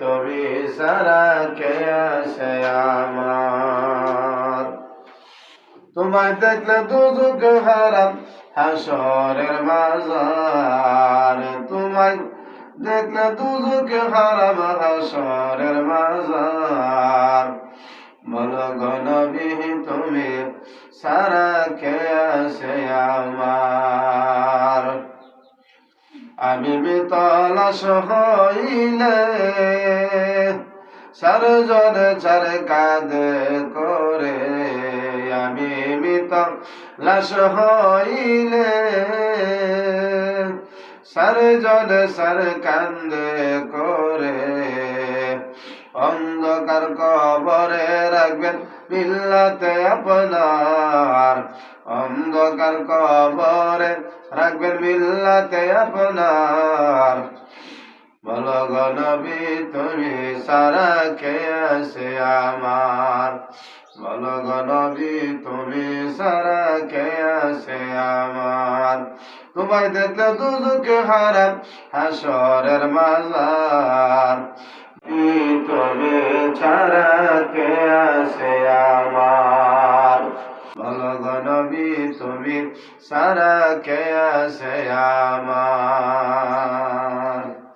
তুমি সারা কে আছে আমার। তোমায় দেখলে দুজুক হারাম, হাসরের মাজার। তোমায় দেখলে দুজুক হারাম, হাসরের মাজার। বলো গণবি তুমি সারা কে আমার। আমি মিতলাস হইলে সার জন চার কাঁদে করে আমি মিত লাশ হইলে সার জন সার কান্দে করে অন্ধকার কবরে রাখবেন। মিল্লাতে আপনার অন্ধকার কবরে রাখবেন। মিল্লাতে আপনার বলো গনবি তুমি সারা আছে আমার। বলো গনবি তুমি সারা আছে আমার। তোমায় দেখলে দুজুকে হারাম, হাসরের মাজার। তুমি ছাড়া কে গনবি তুমি সারা কে আছে আমার